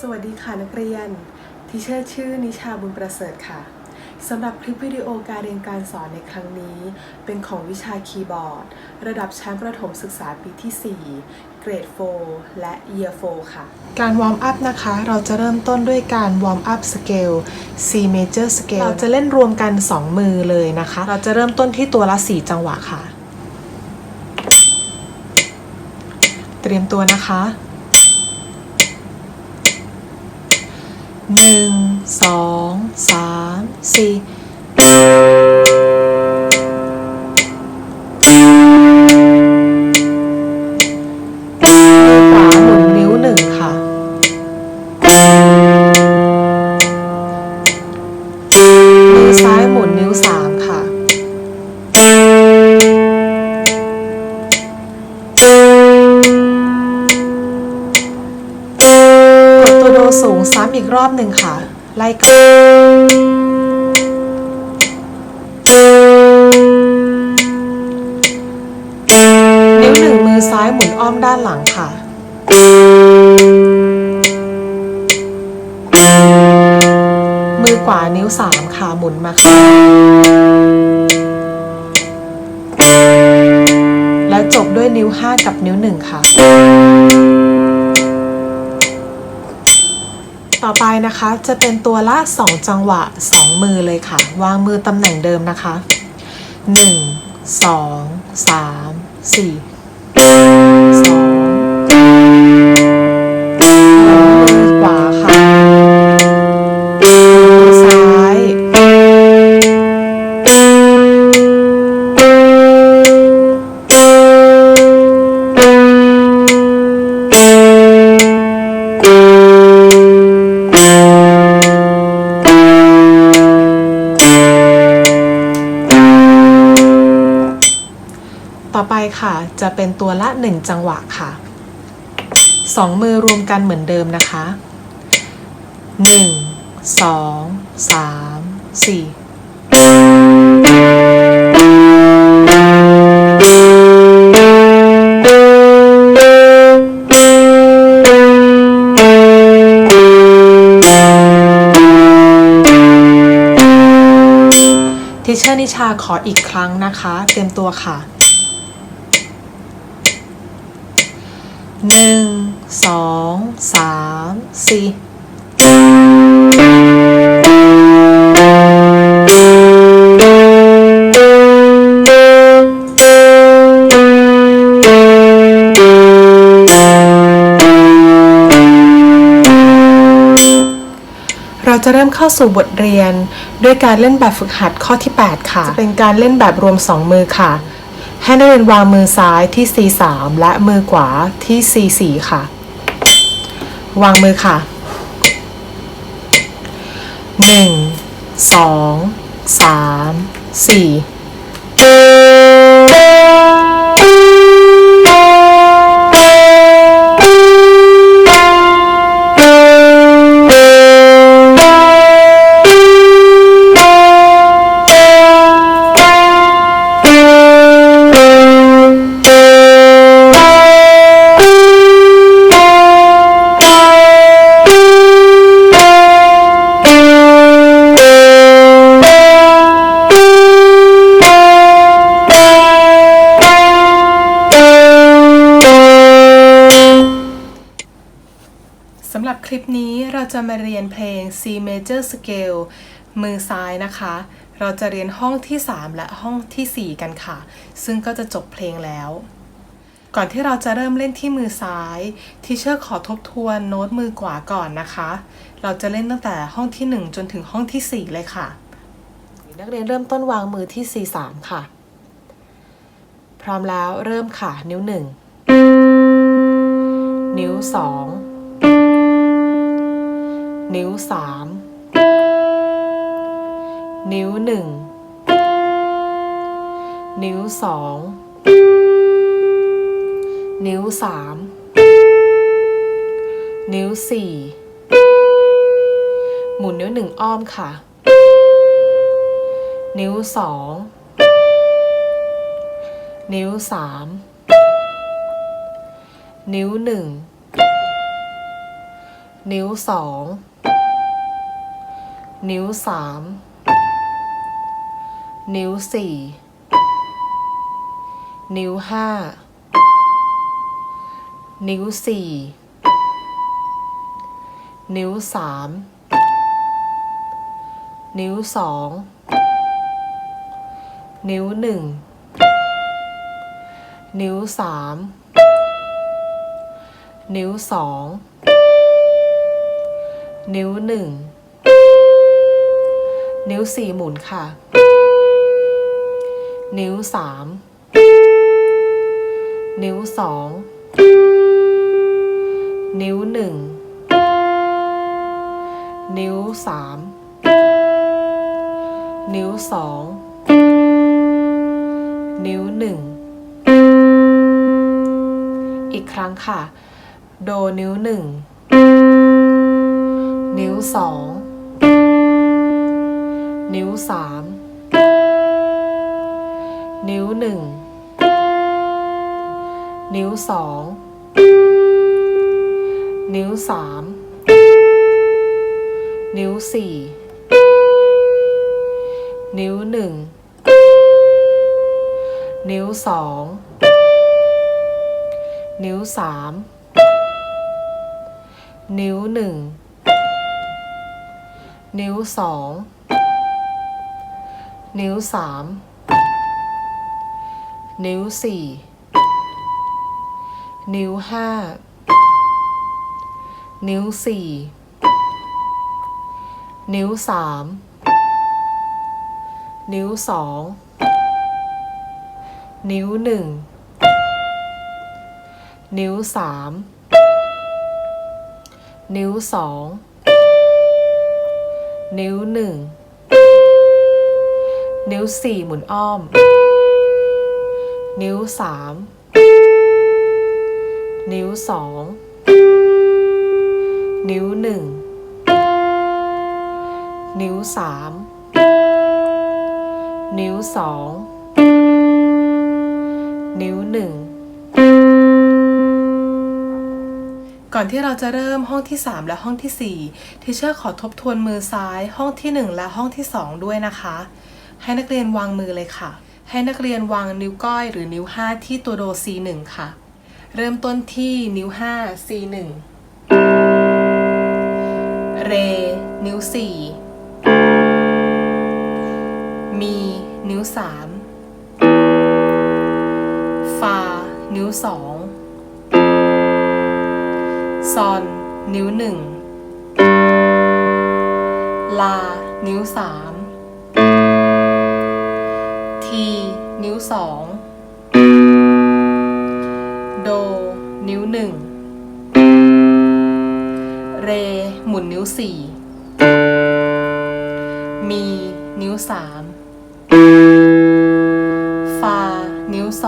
สวัสดีค่ะนักเรียน ที่เชื่อชื่อนิชาบุญประเสริฐค่ะ สำหรับคลิปวิดีโอการเรียนการสอนในครั้งนี้ เป็นของวิชาคีย์บอร์ด ระดับชั้นประถมศึกษาปีที่ 4 เกรด 4 และ Year 4 ค่ะ การวอร์มอัพนะคะ เราจะเริ่มต้นด้วยการวอร์มอัพสเกล C major scale เราจะเล่นรวมกัน 2 มือเลยนะคะ เราจะเริ่มต้นที่ตัวละ 4 จังหวะค่ะ เตรียมตัวนะคะ หนึ่งสองสามสี่ำอีกรอบหนึ่งค่ะ ไล่กันนิ้วหนึ่งมือซ้ายหมุนอ้อมด้านหลังค่ะ มือขวานิ้วสามค่ะ หมุนมาค่ะ แล้วจบด้วยนิ้วห้ากับนิ้วหนึ่งค่ะ ต่อไปนะคะจะเป็นตัวละ 2 จังหวะ 2 มือเลยค่ะ วางมือตำแหน่งเดิมนะคะ 1 2 3 4 ค่ะ จะเป็นตัวละ 1 จังหวะค่ะ 2 มือรวมกันเหมือนเดิมนะคะ 1 2 3 4ทิเชอร์นิชาขออีกครั้งนะคะ เตรียมตัวค่ะ หนึ่งสองสามสี่เราจะเริ่มเข้าสู่บทเรียนด้วยการเล่นแบบฝึกหัดข้อที่ 8 ค่ะ จะเป็นการเล่นแบบรวม 2 มือค่ะ ให้นักเรียนวางมือซ้ายที่ C3 และมือขวาที่ C4 ค่ะ วางมือค่ะ 1 2 3 ลิปนี้เราจะมาเรียนเพลง C major scale มือซ้ายนะคะ เราจะเรียนห้องที่ 3 และห้องทีสี่ 4 กันค่ะ ซึ่งก็จะจบเพลงแล้ว ก่อนที่เราจะเริ่มเล่นที่มือซ้าย ทีเชอร์ขอทบทวนโน้ตมือขวาก่อนนะคะ เราจะเล่นตั้งแต่ห้องที่ 1 จนถึงห้องทีสี่4 เลยค่ะ นักเรียนเริ่มต้นวางมือที่ C3 ค่ะ พร้อมแล้วเริ่มค่ะ นิ้ว 1 นิ้ว 2 นิ้วสามนิ้วหนึ่งนิ้วสองนิ้วสามนิ้วสี่หมุนนิ้วหนึ่งอ้อมค่ะ นิ้วสองนิ้วสามนิ้วหนึ่งนิ้วสอง นิ้วสามนิ้วสี่นิ้วห้านิ้วสี่นิ้วสามนิ้วสองนิ้วหนึ่งนิ้วสามนิ้วสองนิ้วหนึ่ง นิ้วสี่หมุนค่ะ นิ้วสามนิ้วสองนิ้วหนึ่งนิ้วสามนิ้วสองนิ้วหนึ่งอีกครั้งค่ะ โดนิ้วหนึ่งนิ้วสอง นิ้วสามนิ้วหนึ่งนิ้วสองนิ้วสามนิ้วสี่นิ้วหนึ่งนิ้วสองนิ้วสามนิ้วหนึ่งนิ้วสอง นิ้วสามนิ้วสี่นิ้วห้านิ้วสี่นิ้วสามนิ้วสองนิ้วหนึ่งนิ้วสามนิ้วสองนิ้วหนึ่ง นิ้วสี่หมุนอ้อม นิ้วสามนิ้วสองนิ้วหนึ่งนิ้วสามนิ้วสองนิ้วหนึ่งก่อนที่เราจะเริ่มห้องที่ 3 และห้องที่4ทีเชอร์ขอทบทวนมือซ้ายห้องที่ 1 และห้องที่ 2 ด้วยนะคะ ให้นักเรียนวางมือเลยค่ะ ให้นักเรียนวางนิ้วก้อยหรือนิ้ว 5 ที่ตัวโด C1 ค่ะ เริ่มต้นที่นิ้ว 5 C1 เร นิ้ว 4 มี นิ้ว 3 ฟา นิ้ว 2 ซอน นิ้ว 1 ลา นิ้ว 3 นิ้ว2โด นิ้ว1เร หมุนนิ้ว4มีนิ้ว3ฟา นิ้ว2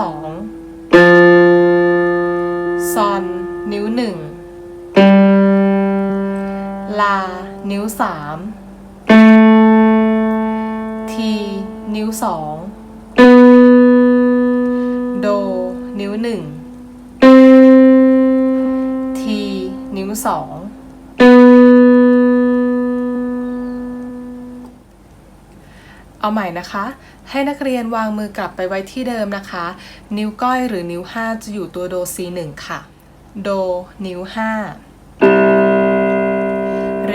ซอน นิ้ว1ลา นิ้ว3ที นิ้ว2 โด นิ้ว1ที นิ้ว2เอาใหม่นะคะ ให้นักเรียนวางมือกลับไปไว้ที่เดิมนะคะ นิ้วก้อยหรือนิ้ว5จะอยู่ตัวโด C1 ค่ะ โด นิ้ว5เร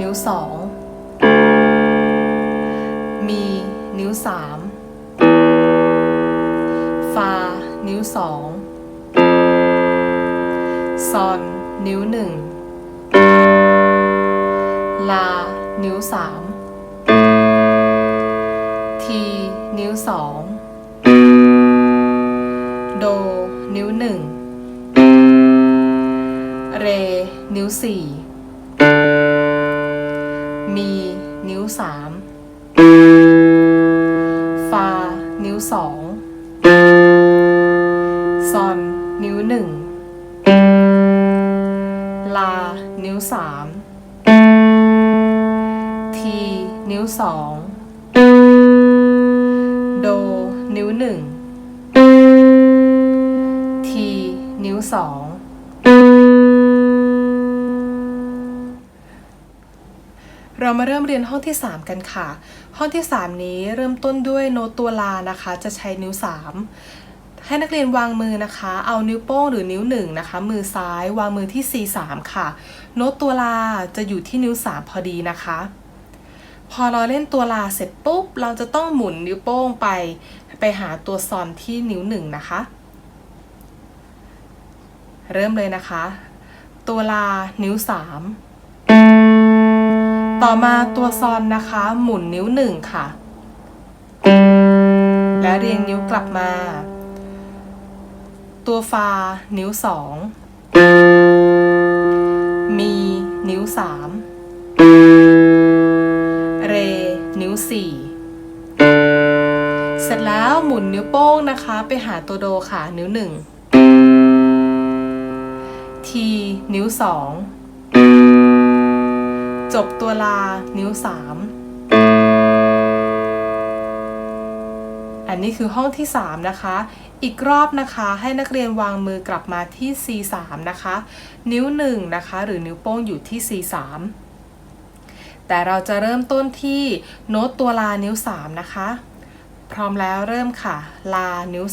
นิ้ว2มี นิ้ว3 นิ้วสองซอน นิ้วหนึ่งลา นิ้วสามทีนิ้วสองโด นิ้วหนึ่งเร นิ้วสี่มี นิ้วสามฟา นิ้วสอง อน นิ้ว1ลา นิ้ว3ที นิ้ว2โด นิ้ว1ที นิ้ว2เรามาเริ่มเรียนห้องที่ 3 กันค่ะ ห้องที่ 3 นี้เริ่มต้นด้วยโน้ตตัวลานะคะ จะใช้นิ้ว 3 ให้นักเรียนวางมือนะคะ เอานิ้วโป้งหรือนิ้ว1นะคะ มือซ้ายวางมือที่ C3 ค่ะ โน้ตตัวลาจะอยู่ที่นิ้ว 3 พอดีนะคะ พอเราเล่นตัวลาเสร็จปุ๊บ เราจะต้องหมุนนิ้วโป้งไป ไปหาตัวซอนที่นิ้วหนึ่งนะคะ เริ่มเลยนะคะ ตัวลานิ้ว 3 ต่อมาตัวซอนนะคะ หมุนนิ้วหนึ่งค่ะ และเรียงนิ้วกลับมา ตัวฟา นิ้วสอง มี นิ้วสามเร นิ้วสี่เสร็จแล้วหมุนนิ้วโป้งนะคะ ไปหาตัวโดค่ะ นิ้วหนึ่งทีนิ้วสองจบตัวลา นิ้วสามอันนี้คือห้องที่3นะคะ อีกรอบนะคะให้นักเรียนวางมือกลับมาที่ C3 นะคะ นิ้ว1นะคะหรือนิ้วโป้งอยู่ที่ C3 แต่เราจะเริ่มต้นที่โน้ตตัวลานิ้ว 3 นะคะ พร้อมแล้วเริ่มค่ะ ลานิ้ว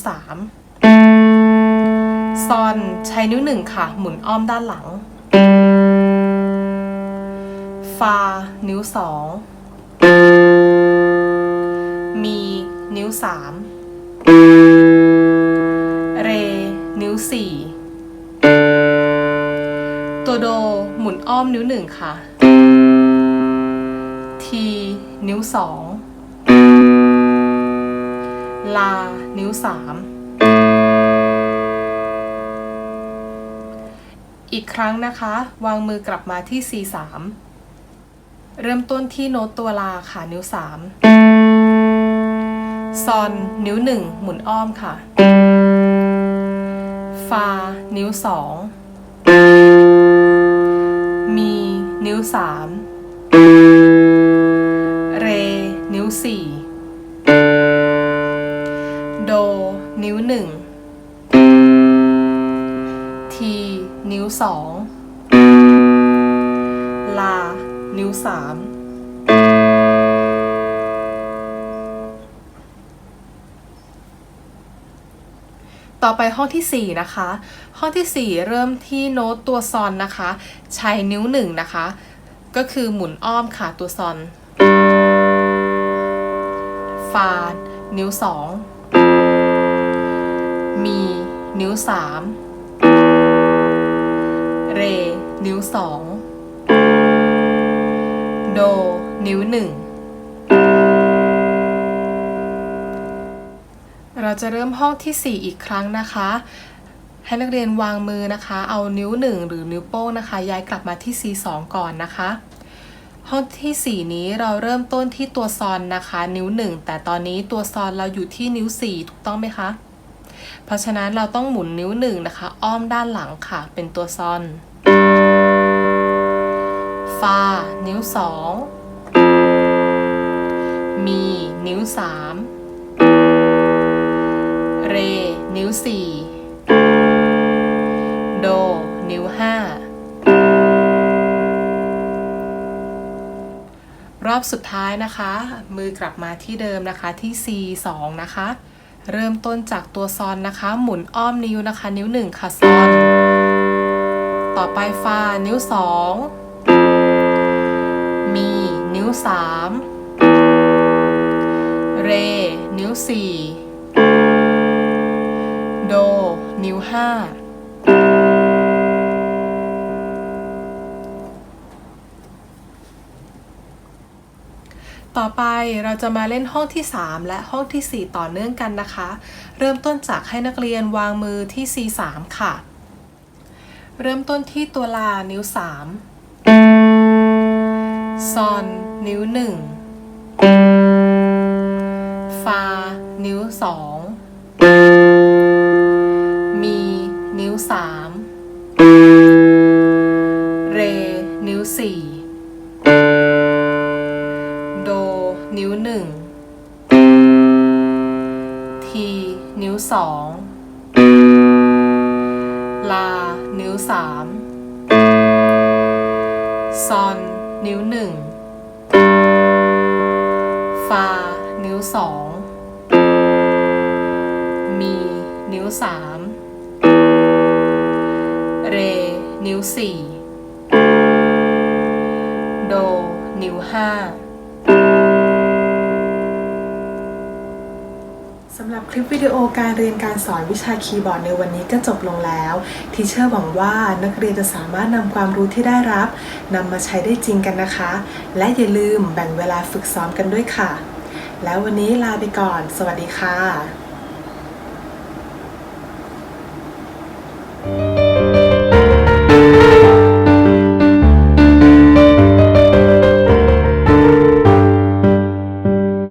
3 ซอนใช้นิ้ว 1 ค่ะ หมุนอ้อมด้านหลัง ฟา นิ้ว 2 มีนิ้ว 3 ว 4 ตัวโดหมุนอ้อมนิ้ว 1 ค่ะ ที นิ้ว 2 ลา นิ้ว 3 อีกครั้งนะคะ วางมือกลับมาที่ C3 เริ่มต้นที่โน้ตตัวลาค่ะ นิ้ว 3 ซอน นิ้ว 1 หมุนอ้อมค่ะ ฟา นิ้ว2มี นิ้ว3เร นิ้ว4โด นิ้ว1ที นิ้ว2ลา นิ้ว3 ต่อไปห้องที่ 4 นะคะ ห้องที่ 4 เริ่มที่โน้ตตัวซอนนะคะ ใช้นิ้ว1นะคะ ก็คือหมุนอ้อมค่ะตัวซอน ฟานิ้ว2มีนิ้ว3เร นิ้ว2โด นิ้ว1 เราจะเริ่มห้องที่ 4 อีกครั้งนะคะ ให้นักเรียนวางมือนะคะ เอานิ้ว 1 หรือนิ้วโป้งนะคะ ย้ายกลับมาที่ C2 ก่อนนะคะ ห้องที่ 4 นี้เราเริ่มต้นที่ตัวซอนนะคะ นิ้ว 1 แต่ตอนนี้ตัวซอนเราอยู่ที่นิ้ว 4 ถูกต้องไหมคะ เพราะฉะนั้นเราต้องหมุนนิ้ว 1 นะคะ อ้อมด้านหลังค่ะ เป็นตัวซอนฟา นิ้ว 2 มี นิ้ว 3 นิ้ว 4 โด นิ้ว 5 รอบสุดท้ายนะคะ มือกลับมาที่เดิมนะคะที่ C2 นะคะ เริ่มต้นจากตัวซอนนะคะ หมุนอ้อมนิ้วนะคะ นิ้ว 1 ค่ะซอน ต่อไปฟา นิ้ว 2 มีนิ้ว 3 เร นิ้ว 4 โด นิ้ว5ต่อไปเราจะมาเล่นห้องที่ 3 และห้องที่ 4 ต่อเนื่องกันนะคะ เริ่มต้นจากให้นักเรียนวางมือที่ C3 ค่ะ เริ่มต้นที่ตัวลานิ้ว 3 ซอน นิ้ว 1 ฟา นิ้ว 2 นิ้ว3เร นิ้ว4โด นิ้ว1ทีนิ้ว2ลา นิ้ว3ซอน นิ้ว1ฟา นิ้วสองมี นิ้วสาม เร นิ้วสี่โด นิ้วห้าสำหรับคลิปวิดีโอการเรียนการสอนวิชาคีย์บอร์ดในวันนี้ก็จบลงแล้วทีเชอร์หวังว่านักเรียนจะสามารถนำความรู้ที่ได้รับนำมาใช้ได้จริงกันนะคะ และอย่าลืมแบ่งเวลาฝึกซ้อมกันด้วยค่ะ แล้ววันนี้ลาไปก่อน สวัสดีค่ะ